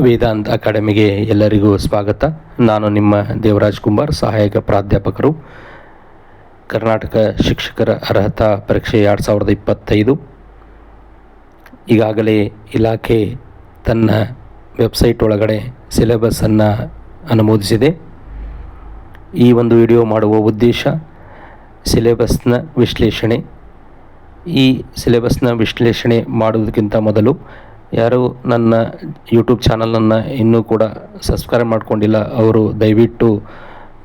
ವೇದಾಂತ್ ಅಕಾಡೆಮಿಗೆ ಎಲ್ಲರಿಗೂ ಸ್ವಾಗತ. ನಾನು ನಿಮ್ಮ ದೇವರಾಜ್ ಕುಂಬಾರ್, ಸಹಾಯಕ ಪ್ರಾಧ್ಯಾಪಕರು. ಕರ್ನಾಟಕ ಶಿಕ್ಷಕರ ಅರ್ಹತಾ ಪರೀಕ್ಷೆ ಎರಡು ಸಾವಿರದ ಇಪ್ಪತ್ತೈದು. ಈಗಾಗಲೇ ಇಲಾಖೆ ತನ್ನ ವೆಬ್ಸೈಟ್ ಒಳಗಡೆ ಸಿಲೆಬಸ್ಸನ್ನು ಅನುಮೋದಿಸಿದೆ. ಈ ಒಂದು ವಿಡಿಯೋ ಮಾಡುವ ಉದ್ದೇಶ ಸಿಲೆಬಸ್ನ ವಿಶ್ಲೇಷಣೆ. ಈ ಸಿಲೆಬಸ್ನ ವಿಶ್ಲೇಷಣೆ ಮಾಡುವುದಕ್ಕಿಂತ ಮೊದಲು ಯಾರು ನನ್ನ ಯೂಟ್ಯೂಬ್ ಚಾನಲನ್ನು ಇನ್ನೂ ಕೂಡ ಸಬ್ಸ್ಕ್ರೈಬ್ ಮಾಡಿಕೊಂಡಿಲ್ಲ, ಅವರು ದಯವಿಟ್ಟು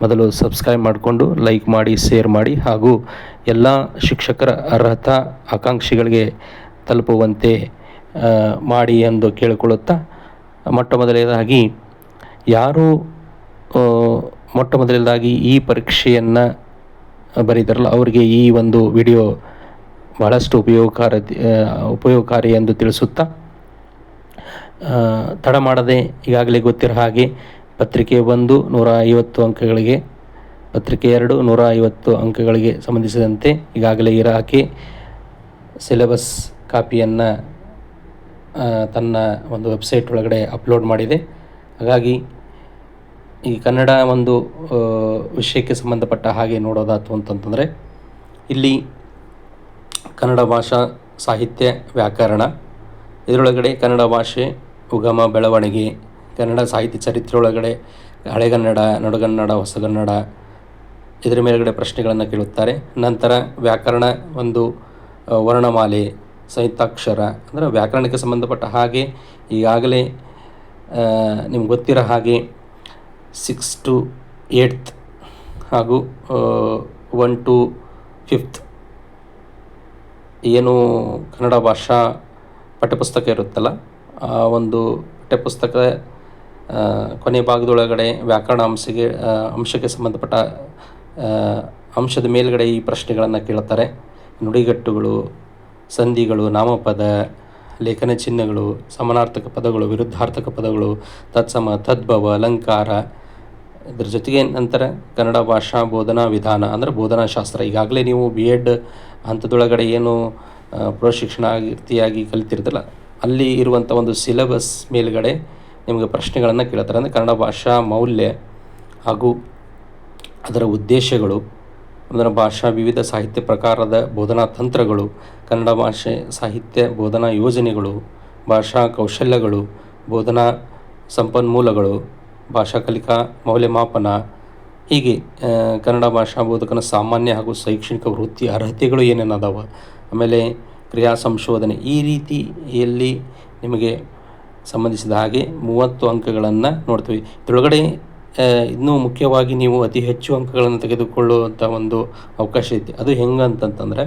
ಮೊದಲು ಸಬ್ಸ್ಕ್ರೈಬ್ ಮಾಡಿಕೊಂಡು ಲೈಕ್ ಮಾಡಿ ಶೇರ್ ಮಾಡಿ ಹಾಗೂ ಎಲ್ಲ ಶಿಕ್ಷಕರ ಅರ್ಹತಾ ಆಕಾಂಕ್ಷಿಗಳಿಗೆ ತಲುಪುವಂತೆ ಮಾಡಿ ಎಂದು ಕೇಳಿಕೊಳ್ಳುತ್ತಾ ಮೊಟ್ಟ ಮೊದಲನೇದಾಗಿ ಯಾರು ಮೊಟ್ಟ ಮೊದಲನೇದಾಗಿ ಈ ಪರೀಕ್ಷೆಯನ್ನು ಬರೀತಾರಲ್ಲ, ಅವರಿಗೆ ಈ ಒಂದು ವಿಡಿಯೋ ಬಹಳಷ್ಟು ಉಪಯೋಗಕಾರ ಉಪಯೋಗಕಾರಿ ಎಂದು ತಿಳಿಸುತ್ತಾ ತಡ ಮಾಡದೆ ಈಗಾಗಲೇ ಗೊತ್ತಿರೋ ಹಾಗೆ ಪತ್ರಿಕೆ ಒಂದು ನೂರ ಐವತ್ತು ಅಂಕಗಳಿಗೆ, ಪತ್ರಿಕೆ ಎರಡು ನೂರ ಐವತ್ತು ಅಂಕಗಳಿಗೆ ಸಂಬಂಧಿಸಿದಂತೆ ಈಗಾಗಲೇ ಇಲಾಖೆ ಸಿಲೆಬಸ್ ಕಾಪಿಯನ್ನು ತನ್ನ ಒಂದು ವೆಬ್ಸೈಟ್ ಒಳಗಡೆ ಅಪ್ಲೋಡ್ ಮಾಡಿದೆ. ಹಾಗಾಗಿ ಈ ಕನ್ನಡ ಒಂದು ವಿಷಯಕ್ಕೆ ಸಂಬಂಧಪಟ್ಟ ಹಾಗೆ ನೋಡೋದಾತು ಅಂತಂತಂದರೆ, ಇಲ್ಲಿ ಕನ್ನಡ ಭಾಷಾ ಸಾಹಿತ್ಯ ವ್ಯಾಕರಣ, ಇದರೊಳಗಡೆ ಕನ್ನಡ ಭಾಷೆ ಉಗಮ ಬೆಳವಣಿಗೆ, ಕನ್ನಡ ಸಾಹಿತ್ಯ ಚರಿತ್ರೆ ಒಳಗಡೆ ಹಳೆಗನ್ನಡ ನಡುಗನ್ನಡ ಹೊಸಗನ್ನಡ ಇದರ ಮೇಲುಗಡೆ ಪ್ರಶ್ನೆಗಳನ್ನು ಕೇಳುತ್ತಾರೆ. ನಂತರ ವ್ಯಾಕರಣ ಒಂದು ವರ್ಣಮಾಲೆ, ಸಂಯುಕ್ತಾಕ್ಷರ, ಅಂದರೆ ವ್ಯಾಕರಣಕ್ಕೆ ಸಂಬಂಧಪಟ್ಟ ಹಾಗೆ ಈಗಾಗಲೇ ನಿಮ್ಗೆ ಗೊತ್ತಿರೋ ಹಾಗೆ ಸಿಕ್ಸ್ ಟು ಏಟ್ತ್ ಹಾಗೂ ಒನ್ ಟು ಫಿಫ್ತ್ ಏನು ಕನ್ನಡ ಭಾಷಾ ಪಠ್ಯಪುಸ್ತಕ ಇರುತ್ತಲ್ಲ? ಆ, ಒಂದು ಪಠ್ಯಪುಸ್ತಕ ಕೊನೆ ಭಾಗದೊಳಗಡೆ ವ್ಯಾಕರಣ ಅಂಶಗೆ ಅಂಶಕ್ಕೆ ಸಂಬಂಧಪಟ್ಟ ಅಂಶದ ಮೇಲ್ಗಡೆ ಈ ಪ್ರಶ್ನೆಗಳನ್ನು ಕೇಳ್ತಾರೆ ನುಡಿಗಟ್ಟುಗಳು, ಸಂಧಿಗಳು, ನಾಮಪದ, ಲೇಖನ ಚಿಹ್ನೆಗಳು, ಸಮಾನಾರ್ಥಕ ಪದಗಳು, ವಿರುದ್ಧಾರ್ಥಕ ಪದಗಳು, ತತ್ಸಮ, ತದ್ಭವ, ಅಲಂಕಾರ, ಇದ್ರ ಜೊತೆಗೆ ನಂತರ ಕನ್ನಡ ಭಾಷಾ ಬೋಧನಾ ವಿಧಾನ ಅಂದರೆ ಬೋಧನಾ ಶಾಸ್ತ್ರ ಈಗಾಗಲೇ ನೀವು ಬಿ ಎಡ್ ಹಂತದೊಳಗಡೆ ಏನು ಪ್ರಶಿಕ್ಷಣಾರ್ಥಿಯಾಗಿ ಕಲಿತಿರ್ತಿಲ್ಲ ಅಲ್ಲಿ ಇರುವಂಥ ಒಂದು ಸಿಲೆಬಸ್ ಮೇಲುಗಡೆ ನಿಮಗೆ ಪ್ರಶ್ನೆಗಳನ್ನು ಕೇಳ್ತಾರೆ. ಅಂದರೆ ಕನ್ನಡ ಭಾಷಾ ಮೌಲ್ಯ ಹಾಗೂ ಅದರ ಉದ್ದೇಶಗಳು, ಅದರ ಭಾಷಾ ವಿವಿಧ ಸಾಹಿತ್ಯ ಪ್ರಕಾರದ ಬೋಧನಾ ತಂತ್ರಗಳು, ಕನ್ನಡ ಭಾಷೆ ಸಾಹಿತ್ಯ ಬೋಧನಾ ಯೋಜನೆಗಳು, ಭಾಷಾ ಕೌಶಲ್ಯಗಳು, ಬೋಧನಾ ಸಂಪನ್ಮೂಲಗಳು, ಭಾಷಾ ಕಲಿಕಾ ಮೌಲ್ಯಮಾಪನ, ಹೀಗೆ ಕನ್ನಡ ಭಾಷಾ ಬೋಧಕನ ಸಾಮಾನ್ಯ ಹಾಗೂ ಶೈಕ್ಷಣಿಕ ವೃತ್ತಿ ಅರ್ಹತೆಗಳು ಏನೇನು ಅದಾವ ಆಮೇಲೆ ಕ್ರಿಯಾ ಸಂಶೋಧನೆ ಈ ರೀತಿಯಲ್ಲಿ ನಿಮಗೆ ಸಂಬಂಧಿಸಿದ ಹಾಗೆ ಮೂವತ್ತು ಅಂಕಗಳನ್ನು ನೋಡ್ತೀವಿ. ಇದರೊಳಗಡೆ ಇನ್ನೂ ಮುಖ್ಯವಾಗಿ ನೀವು ಅತಿ ಹೆಚ್ಚು ಅಂಕಗಳನ್ನು ತೆಗೆದುಕೊಳ್ಳುವಂಥ ಒಂದು ಅವಕಾಶ ಐತಿ. ಅದು ಹೆಂಗಂತಂತಂದರೆ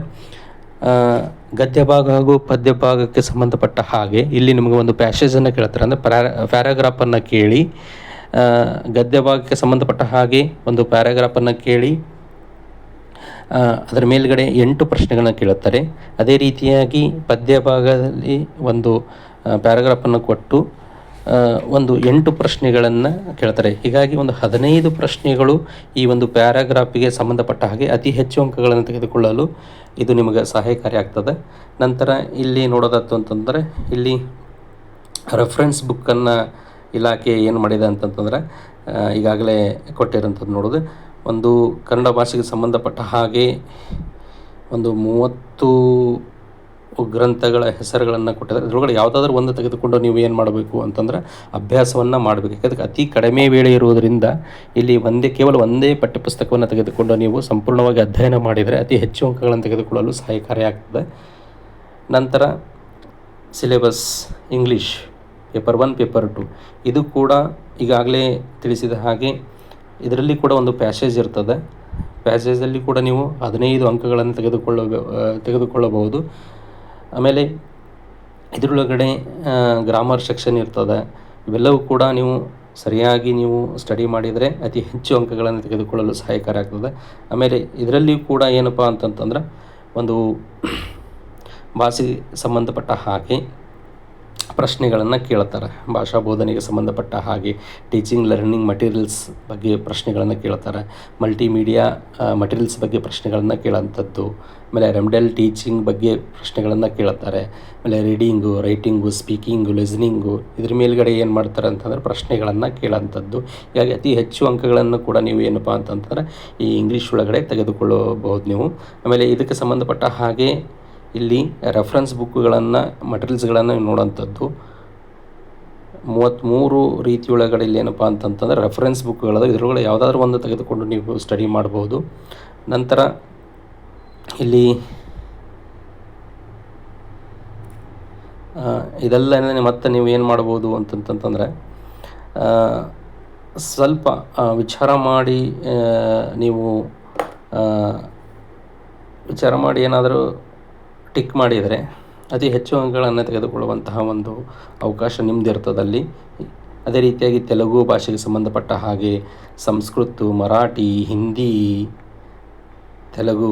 ಗದ್ಯ ಭಾಗ ಹಾಗೂ ಪದ್ಯ ಭಾಗಕ್ಕೆ ಸಂಬಂಧಪಟ್ಟ ಹಾಗೆ ಇಲ್ಲಿ ನಿಮಗೆ ಒಂದು ಪ್ಯಾಸೇಜನ್ನು ಕೇಳ್ತಾರೆ. ಅಂದರೆ ಪ್ಯಾರಾ ಪ್ಯಾರಾಗ್ರಾಫನ್ನು ಕೇಳಿ ಗದ್ಯ ಭಾಗಕ್ಕೆ ಸಂಬಂಧಪಟ್ಟ ಹಾಗೆ ಒಂದು ಪ್ಯಾರಾಗ್ರಾಫನ್ನು ಕೇಳಿ ಅದರ ಮೇಲ್ಗಡೆ ಎಂಟು ಪ್ರಶ್ನೆಗಳನ್ನು ಕೇಳುತ್ತಾರೆ. ಅದೇ ರೀತಿಯಾಗಿ ಪದ್ಯ ಭಾಗದಲ್ಲಿ ಒಂದು ಪ್ಯಾರಾಗ್ರಾಫನ್ನು ಕೊಟ್ಟು ಒಂದು ಎಂಟು ಪ್ರಶ್ನೆಗಳನ್ನು ಕೇಳ್ತಾರೆ. ಹೀಗಾಗಿ ಒಂದು ಹದಿನೈದು ಪ್ರಶ್ನೆಗಳು ಈ ಒಂದು ಪ್ಯಾರಾಗ್ರಾಫಿಗೆ ಸಂಬಂಧಪಟ್ಟ ಹಾಗೆ ಅತಿ ಹೆಚ್ಚು ಅಂಕಗಳನ್ನು ತೆಗೆದುಕೊಳ್ಳಲು ಇದು ನಿಮಗೆ ಸಹಾಯಕಾರಿ ಆಗ್ತದೆ. ನಂತರ ಇಲ್ಲಿ ನೋಡೋದಾಯ್ತು ಅಂತಂದರೆ, ಇಲ್ಲಿ ರೆಫರೆನ್ಸ್ ಬುಕ್ಕನ್ನು ಇಲಾಖೆ ಏನು ಮಾಡಿದೆ ಅಂತಂತಂದರೆ ಈಗಾಗಲೇ ಕೊಟ್ಟಿರೋಂಥದ್ದು ನೋಡೋದು. ಒಂದು ಕನ್ನಡ ಭಾಷೆಗೆ ಸಂಬಂಧಪಟ್ಟ ಹಾಗೆ ಒಂದು ಮೂವತ್ತು ಗ್ರಂಥಗಳ ಹೆಸರುಗಳನ್ನು ಕೊಟ್ಟಿದ್ದಾರೆ. ಅದರೊಳಗಡೆ ಯಾವುದಾದ್ರೂ ಒಂದು ತೆಗೆದುಕೊಂಡು ನೀವು ಏನು ಮಾಡಬೇಕು ಅಂತಂದ್ರೆ ಅಭ್ಯಾಸವನ್ನು ಮಾಡಬೇಕು. ಯಾಕಂದರೆ ಅತಿ ಕಡಿಮೆ ವೇಳೆ ಇರುವುದರಿಂದ ಇಲ್ಲಿ ಒಂದೇ, ಕೇವಲ ಒಂದೇ ಪಠ್ಯಪುಸ್ತಕವನ್ನು ತೆಗೆದುಕೊಂಡು ನೀವು ಸಂಪೂರ್ಣವಾಗಿ ಅಧ್ಯಯನ ಮಾಡಿದರೆ ಅತಿ ಹೆಚ್ಚು ಅಂಕಗಳನ್ನು ತೆಗೆದುಕೊಳ್ಳಲು ಸಹಾಯಕಾರಿಯಾಗ್ತದೆ ನಂತರ syllabus English, paper one, paper two. ಇದು ಕೂಡ ಈಗಾಗಲೇ ತಿಳಿಸಿದ ಹಾಗೆ ಇದರಲ್ಲಿ ಕೂಡ ಒಂದು ಪ್ಯಾಸೇಜ್ ಇರ್ತದೆ. ಪ್ಯಾಸೇಜಲ್ಲಿ ಕೂಡ ನೀವು ಹದಿನೈದು ಅಂಕಗಳನ್ನು ತೆಗೆದುಕೊಳ್ಳ, ತೆಗೆದುಕೊಳ್ಳಬಹುದು. ಆಮೇಲೆ ಇದರೊಳಗಡೆ ಗ್ರಾಮರ್ ಸೆಕ್ಷನ್ ಇರ್ತದೆ. ಇವೆಲ್ಲವೂ ಕೂಡ ನೀವು ಸರಿಯಾಗಿ ನೀವು ಸ್ಟಡಿ ಮಾಡಿದರೆ ಅತಿ ಹೆಚ್ಚು ಅಂಕಗಳನ್ನು ತೆಗೆದುಕೊಳ್ಳಲು ಸಹಾಯಕಾರಿ ಆಗ್ತದೆ ಆಮೇಲೆ ಇದರಲ್ಲಿ ಕೂಡ ಏನಪ್ಪ ಅಂತಂತಂದ್ರೆ ಒಂದು ಭಾಷೆಗೆ ಸಂಬಂಧಪಟ್ಟ ಹಾಗೆ ಪ್ರಶ್ನೆಗಳನ್ನು ಕೇಳ್ತಾರೆ. ಭಾಷಾ ಬೋಧನೆಗೆ ಸಂಬಂಧಪಟ್ಟ ಹಾಗೆ ಟೀಚಿಂಗ್ ಲರ್ನಿಂಗ್ ಮಟೀರಿಯಲ್ಸ್ ಬಗ್ಗೆ ಪ್ರಶ್ನೆಗಳನ್ನು ಕೇಳ್ತಾರೆ. ಮಲ್ಟಿಮೀಡಿಯಾ ಮಟೀರಿಯಲ್ಸ್ ಬಗ್ಗೆ ಪ್ರಶ್ನೆಗಳನ್ನು ಕೇಳೋಂಥದ್ದು ಆಮೇಲೆ ರೆಮ್ಡೆಲ್ ಟೀಚಿಂಗ್ ಬಗ್ಗೆ ಪ್ರಶ್ನೆಗಳನ್ನು ಕೇಳ್ತಾರೆ. ಆಮೇಲೆ ರೀಡಿಂಗು ರೈಟಿಂಗು ಸ್ಪೀಕಿಂಗು ಲಿಸ್ನಿಂಗು ಇದ್ರ ಮೇಲ್ಗಡೆ ಏನು ಮಾಡ್ತಾರೆ ಅಂತಂದರೆ ಪ್ರಶ್ನೆಗಳನ್ನು ಕೇಳೋಂಥದ್ದು ಹೀಗಾಗಿ ಅತಿ ಹೆಚ್ಚು ಅಂಕಗಳನ್ನು ಕೂಡ ನೀವು ಏನಪ್ಪ ಅಂತಂತಂದರೆ ಈ ಇಂಗ್ಲೀಷ್ ಒಳಗಡೆ ತೆಗೆದುಕೊಳ್ಳಬಹುದು ನೀವು. ಆಮೇಲೆ ಇದಕ್ಕೆ ಸಂಬಂಧಪಟ್ಟ ಹಾಗೆ ಇಲ್ಲಿ ರೆಫರೆನ್ಸ್ ಬುಕ್ಗಳನ್ನು ಮೆಟೀರಿಯಲ್ಸ್ಗಳನ್ನು ನೋಡೋಂಥದ್ದು. ಮೂವತ್ತ್ಮೂರು ರೀತಿಯೊಳಗಡೆ ಇಲ್ಲಿ ಏನಪ್ಪ ಅಂತಂತಂದರೆ ರೆಫರೆನ್ಸ್ ಬುಕ್ಗಳದ ಇದರೊಳಗಡೆ ಯಾವುದಾದ್ರೂ ಒಂದು ತೆಗೆದುಕೊಂಡು ನೀವು ಸ್ಟಡಿ ಮಾಡ್ಬೋದು. ನಂತರ ಇಲ್ಲಿ ಇದೆಲ್ಲ ಮತ್ತೆ ನೀವು ಏನು ಮಾಡ್ಬೋದು ಅಂತಂತಂತಂದರೆ ಸ್ವಲ್ಪ ವಿಚಾರ ಮಾಡಿ ನೀವು ವಿಚಾರ ಮಾಡಿ ಏನಾದರೂ ಟಿಕ್ ಮಾಡಿದರೆ ಅತಿ ಹೆಚ್ಚು ಅಂಕಗಳನ್ನು ತೆಗೆದುಕೊಳ್ಳುವಂತಹ ಒಂದು ಅವಕಾಶ ನಿಮ್ಮದಿರ್ತದಲ್ಲಿ ಅದೇ ರೀತಿಯಾಗಿ ತೆಲುಗು ಭಾಷೆಗೆ ಸಂಬಂಧಪಟ್ಟ ಹಾಗೆ ಸಂಸ್ಕೃತ, ಮರಾಠಿ, ಹಿಂದಿ, ತೆಲುಗು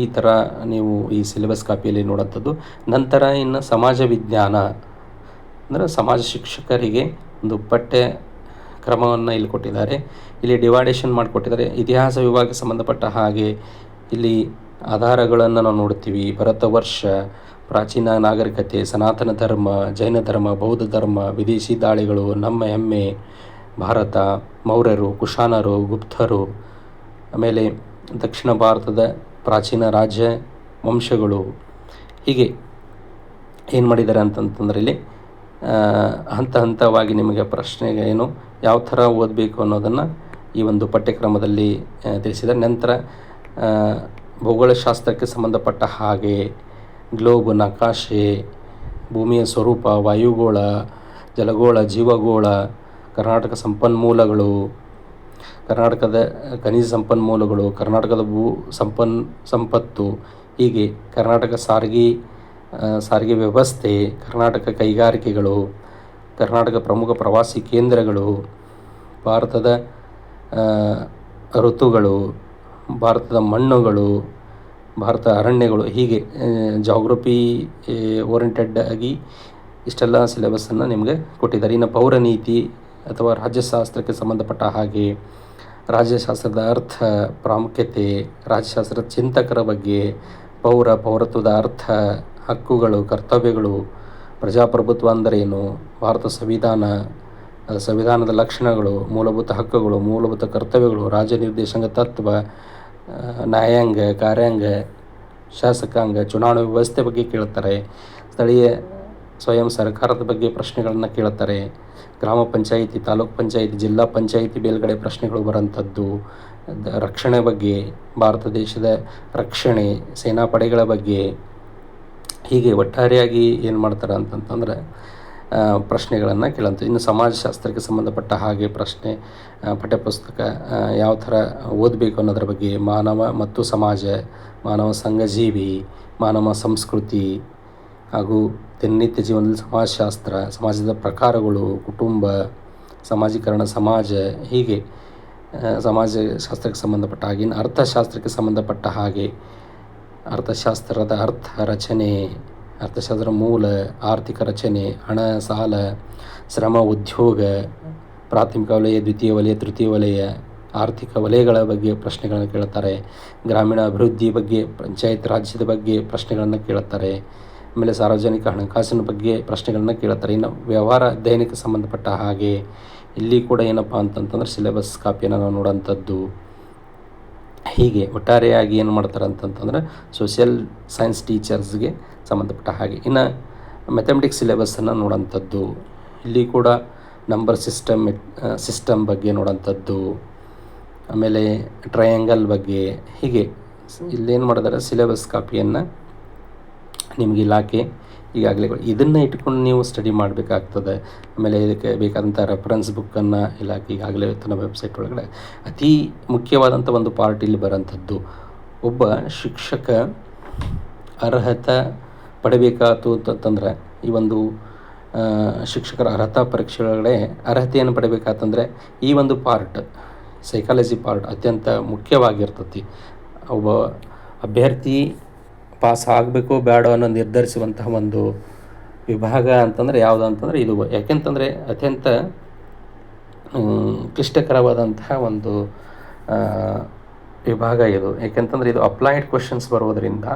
ಈ ಥರ ನೀವು ಈ ಸಿಲೆಬಸ್ ಕಾಪಿಯಲ್ಲಿ ನೋಡೋಂಥದ್ದು. ನಂತರ ಇನ್ನು ಸಮಾಜ ವಿಜ್ಞಾನ ಅಂದರೆ ಸಮಾಜ ಶಿಕ್ಷಕರಿಗೆ ಒಂದು ಪಠ್ಯ ಕ್ರಮವನ್ನು ಇಲ್ಲಿ ಕೊಟ್ಟಿದ್ದಾರೆ. ಇಲ್ಲಿ ಡಿವೈಡೇಷನ್ ಮಾಡಿಕೊಟ್ಟಿದ್ದಾರೆ. ಇತಿಹಾಸ ವಿಭಾಗಕ್ಕೆ ಸಂಬಂಧಪಟ್ಟ ಹಾಗೆ ಇಲ್ಲಿ ಆಧಾರಗಳನ್ನು ನಾವು ನೋಡ್ತೀವಿ. ಭರತ ವರ್ಷ, ಪ್ರಾಚೀನ ನಾಗರಿಕತೆ, ಸನಾತನ ಧರ್ಮ, ಜೈನ ಧರ್ಮ, ಬೌದ್ಧ ಧರ್ಮ, ವಿದೇಶಿ ದಾಳಿಗಳು, ನಮ್ಮ ಹೆಮ್ಮೆ, ಭಾರತ, ಮೌರ್ಯರು, ಕುಶಾನರು, ಗುಪ್ತರು, ಆಮೇಲೆ ದಕ್ಷಿಣ ಭಾರತದ ಪ್ರಾಚೀನ ರಾಜ್ಯ ವಂಶಗಳು. ಹೀಗೆ ಏನು ಮಾಡಿದ್ದಾರೆ ಅಂತಂತಂದ್ರೆ ಇಲ್ಲಿ ಹಂತ ಹಂತವಾಗಿ ನಿಮಗೆ ಪ್ರಶ್ನೆಗೆ ಏನು ಯಾವ ಥರ ಓದಬೇಕು ಅನ್ನೋದನ್ನು ಈ ಒಂದು ಪಠ್ಯಕ್ರಮದಲ್ಲಿ ತಿಳಿಸಿದ ನಂತರ ಭೂಗೋಳಶಾಸ್ತ್ರಕ್ಕೆ ಸಂಬಂಧಪಟ್ಟ ಹಾಗೆ ಗ್ಲೋಬ್, ನಕಾಶೆ, ಭೂಮಿಯ ಸ್ವರೂಪ, ವಾಯುಗೋಳ, ಜಲಗೋಳ, ಜೀವಗೋಳ, ಕರ್ನಾಟಕ ಸಂಪನ್ಮೂಲಗಳು, ಕರ್ನಾಟಕದ ಖನಿಜ ಸಂಪನ್ಮೂಲಗಳು, ಕರ್ನಾಟಕದ ಭೂ ಸಂಪನ್, ಸಂಪತ್ತು, ಹೀಗೆ ಕರ್ನಾಟಕ ಸಾರಿಗೆ ಸಾರಿಗೆ ವ್ಯವಸ್ಥೆ, ಕರ್ನಾಟಕ ಕೈಗಾರಿಕೆಗಳು, ಕರ್ನಾಟಕ ಪ್ರಮುಖ ಪ್ರವಾಸಿ ಕೇಂದ್ರಗಳು, ಭಾರತದ ಋತುಗಳು ಭಾರತದ ಮಣ್ಣುಗಳು, ಭಾರತ ಅರಣ್ಯಗಳು ಹೀಗೆ ಜಾಗ್ರಫಿ ಓರಿಯೆಂಟೆಡ್ ಆಗಿ ಇಷ್ಟೆಲ್ಲ ಸಿಲೆಬಸ್ಸನ್ನು ನಿಮಗೆ ಕೊಟ್ಟಿದ್ದಾರೆ. ಇನ್ನು ಪೌರನೀತಿ ಅಥವಾ ರಾಜ್ಯಶಾಸ್ತ್ರಕ್ಕೆ ಸಂಬಂಧಪಟ್ಟ ಹಾಗೆ ರಾಜ್ಯಶಾಸ್ತ್ರದ ಅರ್ಥ, ಪ್ರಾಮುಖ್ಯತೆ, ರಾಜ್ಯಶಾಸ್ತ್ರದ ಚಿಂತಕರ ಬಗ್ಗೆ, ಪೌರ, ಪೌರತ್ವದ ಅರ್ಥ, ಹಕ್ಕುಗಳು, ಕರ್ತವ್ಯಗಳು, ಪ್ರಜಾಪ್ರಭುತ್ವ ಅಂದರೇನು ಭಾರತ ಸಂವಿಧಾನ ಸಂವಿಧಾನದ ಲಕ್ಷಣಗಳು, ಮೂಲಭೂತ ಹಕ್ಕುಗಳು, ಮೂಲಭೂತ ಕರ್ತವ್ಯಗಳು ರಾಜ್ಯ ನಿರ್ದೇಶಕ ತತ್ವ ನ್ಯಾಯಾಂಗ, ಕಾರ್ಯಾಂಗ, ಶಾಸಕಾಂಗ, ಚುನಾವಣಾ ವ್ಯವಸ್ಥೆ ಬಗ್ಗೆ ಕೇಳ್ತಾರೆ. ಸ್ಥಳೀಯ ಸ್ವಯಂ ಸರ್ಕಾರದ ಬಗ್ಗೆ ಪ್ರಶ್ನೆಗಳನ್ನು ಕೇಳ್ತಾರೆ. ಗ್ರಾಮ ಪಂಚಾಯಿತಿ, ತಾಲೂಕ್ ಪಂಚಾಯಿತಿ, ಜಿಲ್ಲಾ ಪಂಚಾಯಿತಿ ಮೇಲ್ಗಡೆ ಪ್ರಶ್ನೆಗಳು ಬರೋಂಥದ್ದು ರಕ್ಷಣೆ ಬಗ್ಗೆ, ಭಾರತ ದೇಶದ ರಕ್ಷಣೆ ಸೇನಾಪಡೆಗಳ ಬಗ್ಗೆ ಹೀಗೆ ಒಟ್ಟಾರೆಯಾಗಿ ಏನು ಮಾಡ್ತಾರೆ ಅಂತಂತಂದರೆ ಪ್ರಶ್ನೆಗಳನ್ನು ಕೇಳಂತ. ಇನ್ನು ಸಮಾಜಶಾಸ್ತ್ರಕ್ಕೆ ಸಂಬಂಧಪಟ್ಟ ಹಾಗೆ ಪ್ರಶ್ನೆ ಪಠ್ಯಪುಸ್ತಕ ಯಾವ ಥರ ಓದಬೇಕು ಅನ್ನೋದ್ರ ಬಗ್ಗೆ ಮಾನವ ಮತ್ತು ಸಮಾಜ, ಮಾನವ ಸಂಘಜೀವಿ, ಮಾನವ ಸಂಸ್ಕೃತಿ ಹಾಗೂ ದಿನನಿತ್ಯ ಜೀವನದಲ್ಲಿ ಸಮಾಜಶಾಸ್ತ್ರ, ಸಮಾಜದ ಪ್ರಕಾರಗಳು, ಕುಟುಂಬ, ಸಮಾಜೀಕರಣ, ಸಮಾಜ ಹೀಗೆ ಸಮಾಜಶಾಸ್ತ್ರಕ್ಕೆ ಸಂಬಂಧಪಟ್ಟ ಹಾಗೆ ಅರ್ಥಶಾಸ್ತ್ರಕ್ಕೆ ಸಂಬಂಧಪಟ್ಟ ಹಾಗೆ, ಅರ್ಥಶಾಸ್ತ್ರದ ಅರ್ಥ ರಚನೆ ಅರ್ಥಶಾಸ್ತ್ರ ಮೂಲ, ಆರ್ಥಿಕ ರಚನೆ, ಹಣ, ಸಾಲ, ಶ್ರಮ, ಉದ್ಯೋಗ, ಪ್ರಾಥಮಿಕ ವಲಯ, ದ್ವಿತೀಯ ವಲಯ, ತೃತೀಯ ವಲಯ, ಆರ್ಥಿಕ ವಲಯಗಳ ಬಗ್ಗೆ ಪ್ರಶ್ನೆಗಳನ್ನು ಕೇಳುತ್ತಾರೆ. ಗ್ರಾಮೀಣ ಅಭಿವೃದ್ಧಿ ಬಗ್ಗೆ, ಪಂಚಾಯತ್ ರಾಜ್ಯದ ಬಗ್ಗೆ ಪ್ರಶ್ನೆಗಳನ್ನು ಕೇಳುತ್ತಾರೆ. ಆಮೇಲೆ ಸಾರ್ವಜನಿಕ ಹಣಕಾಸಿನ ಬಗ್ಗೆ ಪ್ರಶ್ನೆಗಳನ್ನು ಕೇಳುತ್ತಾರೆ. ಇನ್ನು ವ್ಯವಹಾರ ಅಧ್ಯಯನಕ್ಕೆ ಸಂಬಂಧಪಟ್ಟ ಹಾಗೆ ಇಲ್ಲಿ ಕೂಡ ಏನಪ್ಪ ಅಂತಂತಂದ್ರೆ ಸಿಲೆಬಸ್ ಕಾಪಿಯನ್ನು ನಾವು ನೋಡೋಂಥದ್ದು. ಹೀಗೆ ಒಟ್ಟಾರೆಯಾಗಿ ಏನು ಮಾಡ್ತಾರೆ ಅಂತಂತಂದ್ರೆ ಸೋಷಿಯಲ್ ಸೈನ್ಸ್ ಟೀಚರ್ಸ್ಗೆ ಸಂಬಂಧಪಟ್ಟ ಹಾಗೆ. ಇನ್ನು ಮೆಥಮೆಟಿಕ್ಸ್ ಸಿಲೆಬಸ್ಸನ್ನು ನೋಡೋಂಥದ್ದು, ಇಲ್ಲಿ ಕೂಡ ನಂಬರ್ ಸಿಸ್ಟಮ್ ಸಿಸ್ಟಮ್ ಬಗ್ಗೆ ನೋಡೋಂಥದ್ದು, ಆಮೇಲೆ ಟ್ರಯಾಂಗಲ್ ಬಗ್ಗೆ ಹೀಗೆ. ಇಲ್ಲೇನು ಮಾಡಿದಾರೆ ಸಿಲೆಬಸ್ ಕಾಪಿಯನ್ನು ನಿಮಗೆ ಇಲಾಖೆ ಈಗಾಗಲೇ ಇದನ್ನು ಇಟ್ಕೊಂಡು ನೀವು ಸ್ಟಡಿ ಮಾಡಬೇಕಾಗ್ತದೆ. ಆಮೇಲೆ ಇದಕ್ಕೆ ಬೇಕಾದಂಥ ರೆಫರೆನ್ಸ್ ಬುಕ್ಕನ್ನು ಇಲಾಖೆ ಈಗಾಗಲೇ ತನ್ನ ವೆಬ್ಸೈಟ್ ಒಳಗಡೆ ಅತಿ ಮುಖ್ಯವಾದಂಥ ಒಂದು ಪಾರ್ಟ್ ಇಲ್ಲಿ ಬರೋಂಥದ್ದು. ಒಬ್ಬ ಶಿಕ್ಷಕ ಅರ್ಹತೆ ಪಡಿಬೇಕಾಯ್ತು ಅಂತಂದ್ರೆ ಈ ಒಂದು ಶಿಕ್ಷಕರ ಅರ್ಹತಾ ಪರೀಕ್ಷೆ ಒಳಗಡೆ ಅರ್ಹತೆಯನ್ನು ಪಡಿಬೇಕಾತಂದ್ರೆ, ಈ ಒಂದು ಪಾರ್ಟ್ ಸೈಕಾಲಜಿ ಪಾರ್ಟ್ ಅತ್ಯಂತ ಮುಖ್ಯವಾಗಿರ್ತತಿ. ಒಬ್ಬ ಅಭ್ಯರ್ಥಿ ಪಾಸ್ ಆಗಬೇಕು ಬೇಡ ಅನ್ನೋ ನಿರ್ಧರಿಸುವಂತಹ ಒಂದು ವಿಭಾಗ ಅಂತಂದರೆ ಯಾವುದು ಅಂತಂದರೆ ಇದು. ಯಾಕೆಂತಂದರೆ ಅತ್ಯಂತ ಕ್ಲಿಷ್ಟಕರವಾದಂತಹ ಒಂದು ವಿಭಾಗ ಇದು. ಯಾಕೆಂತಂದರೆ ಇದು ಅಪ್ಲೈಡ್ ಕ್ವಶನ್ಸ್ ಬರೋದರಿಂದ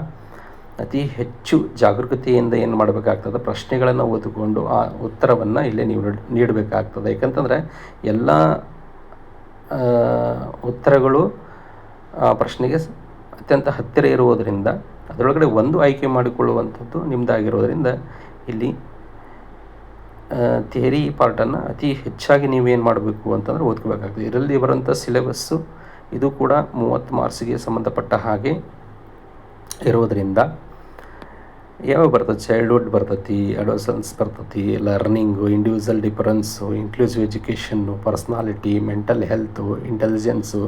ಅತಿ ಹೆಚ್ಚು ಜಾಗರೂಕತೆಯಿಂದ ಏನು ಮಾಡಬೇಕಾಗ್ತದೆ? ಪ್ರಶ್ನೆಗಳನ್ನು ಓದಿಕೊಂಡು ಆ ಉತ್ತರವನ್ನು ಇಲ್ಲಿ ನೀವು ನೀಡ್- ನೀಡಬೇಕಾಗ್ತದೆ. ಯಾಕಂತಂದರೆ ಎಲ್ಲ ಉತ್ತರಗಳು ಆ ಪ್ರಶ್ನೆಗೆ ಅತ್ಯಂತ ಹತ್ತಿರ ಇರುವುದರಿಂದ, ಅದರೊಳಗಡೆ ಒಂದು ಆಯ್ಕೆ ಮಾಡಿಕೊಳ್ಳುವಂಥದ್ದು ನಿಮ್ಮದಾಗಿರೋದರಿಂದ ಇಲ್ಲಿ ಥಿಯರಿ ಪಾರ್ಟನ್ನು ಅತಿ ಹೆಚ್ಚಾಗಿ ನೀವೇನು ಮಾಡಬೇಕು ಅಂತಂದರೆ ಓದ್ಕೋಬೇಕಾಗ್ತದೆ. ಇದರಲ್ಲಿ ಬರೋಂಥ ಸಿಲೆಬಸ್ಸು, ಇದು ಕೂಡ ಮೂವತ್ತು ಮಾರ್ಕ್ಸಿಗೆ ಸಂಬಂಧಪಟ್ಟ ಹಾಗೆ ಇರೋದರಿಂದ ಯಾವ ಬರ್ತದೆ ಚೈಲ್ಡ್ಹುಡ್ ಬರ್ತೈತಿ ಅಡೋಸನ್ಸ್ ಬರ್ತೈತಿ learning individual difference inclusive education personality mental health intelligence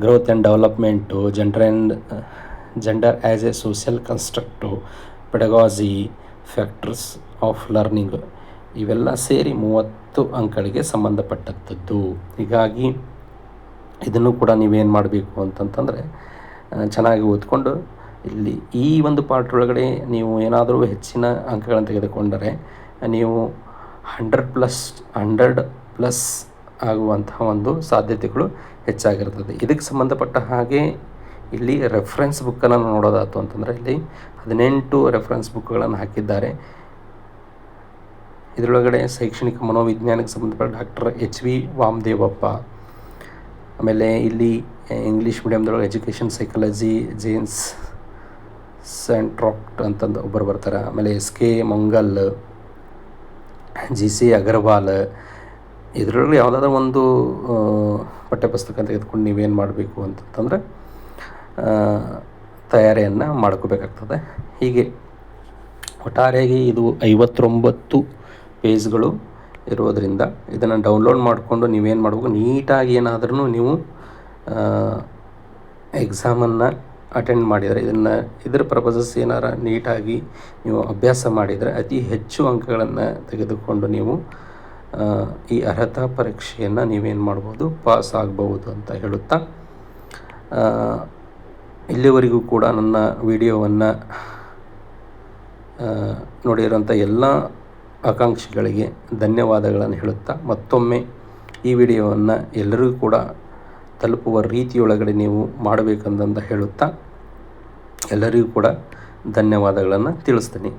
growth and development gender and gender as a social construct pedagogy factors of learning ಇವೆಲ್ಲ ಸೇರಿ ಮೂವತ್ತು ಅಂಕಗಳಿಗೆ ಸಂಬಂಧಪಟ್ಟಂಥದ್ದು ಹೀಗಾಗಿ ಇದನ್ನು ಕೂಡ ನೀವೇನು ಮಾಡಬೇಕು ಅಂತಂತಂದರೆ ಚೆನ್ನಾಗಿ ಓದ್ಕೊಂಡು ಇಲ್ಲಿ ಈ ಒಂದು ಪಾರ್ಟ್ ಒಳಗಡೆ ನೀವು ಏನಾದರೂ ಹೆಚ್ಚಿನ ಅಂಕಗಳನ್ನು ತೆಗೆದುಕೊಂಡರೆ ನೀವು ಹಂಡ್ರೆಡ್ ಪ್ಲಸ್ ಹಂಡ್ರೆಡ್ ಪ್ಲಸ್ ಆಗುವಂತಹ ಒಂದು ಸಾಧ್ಯತೆಗಳು ಹೆಚ್ಚಾಗಿರ್ತದೆ. ಇದಕ್ಕೆ ಸಂಬಂಧಪಟ್ಟ ಹಾಗೆ ಇಲ್ಲಿ ರೆಫರೆನ್ಸ್ ಬುಕ್ಕನ್ನು ನೋಡೋದಾಯ್ತು ಅಂತಂದರೆ ಇಲ್ಲಿ ಹದಿನೆಂಟು ರೆಫರೆನ್ಸ್ ಬುಕ್ಗಳನ್ನು ಹಾಕಿದ್ದಾರೆ. ಇದರೊಳಗಡೆ ಶೈಕ್ಷಣಿಕ ಮನೋವಿಜ್ಞಾನಕ್ಕೆ ಸಂಬಂಧಪಟ್ಟ ಡಾಕ್ಟರ್ ಎಚ್ ವಿ ವಾಮದೇವಪ್ಪ, ಆಮೇಲೆ ಇಲ್ಲಿ ಇಂಗ್ಲೀಷ್ ಮೀಡಿಯಮ್ದೊಳಗೆ ಎಜುಕೇಷನ್ ಸೈಕಾಲಜಿ ಜೇನ್ಸ್ ಸೆಂಟ್ರಾಕ್ಟ್ ಅಂತಂದು ಒಬ್ಬರು ಬರ್ತಾರೆ. ಆಮೇಲೆ S K Mangal J C Aggarwal ಇದರಲ್ಲಿ ಯಾವುದಾದ್ರೂ ಒಂದು ಪಠ್ಯ ಪಠ್ಯಪುಸ್ತಕ ತೆಗೆದುಕೊಂಡು ನೀವೇನು ಮಾಡಬೇಕು ಅಂತಂತಂದರೆ ತಯಾರಿಯನ್ನು ಮಾಡ್ಕೋಬೇಕಾಗ್ತದೆ. ಹೀಗೆ ಒಟ್ಟಾರೆಯಾಗಿ ಇದು ಐವತ್ತೊಂಬತ್ತು ಪೇಜ್ಗಳು ಇರೋದರಿಂದ ಇದನ್ನು ಡೌನ್ಲೋಡ್ ಮಾಡಿಕೊಂಡು ನೀವೇನು ಮಾಡಬೇಕು, ನೀಟಾಗಿ ಏನಾದ್ರೂ ನೀವು ಎಕ್ಸಾಮನ್ನು ಅಟೆಂಡ್ ಮಾಡಿದರೆ, ಇದನ್ನು ಇದರ ಪರ್ಪಸಸ್ ಏನಾರ ನೀಟಾಗಿ ನೀವು ಅಭ್ಯಾಸ ಮಾಡಿದರೆ, ಅತಿ ಹೆಚ್ಚು ಅಂಕಗಳನ್ನು ತೆಗೆದುಕೊಂಡು ನೀವು ಈ ಅರ್ಹತಾ ಪರೀಕ್ಷೆಯನ್ನು ನೀವೇನು ಮಾಡ್ಬೋದು ಪಾಸ್ ಆಗ್ಬೋದು ಅಂತ ಹೇಳುತ್ತಾ? ಇಲ್ಲಿವರೆಗೂ ಕೂಡ ನನ್ನ ವಿಡಿಯೋವನ್ನು ನೋಡಿರೋಂಥ ಎಲ್ಲ ಆಕಾಂಕ್ಷಿಗಳಿಗೆ ಧನ್ಯವಾದಗಳನ್ನು ಹೇಳುತ್ತಾ? ಮತ್ತೊಮ್ಮೆ ಈ ವಿಡಿಯೋವನ್ನು ಎಲ್ಲರಿಗೂ ಕೂಡ ತಲುಪುವ ರೀತಿಯೊಳಗಡೆ ನೀವು ಮಾಡಬೇಕಂದಂತ ಹೇಳುತ್ತಾ? ಎಲ್ಲರಿಗೂ ಕೂಡ ಧನ್ಯವಾದಗಳನ್ನು ತಿಳಿಸ್ತೀನಿ.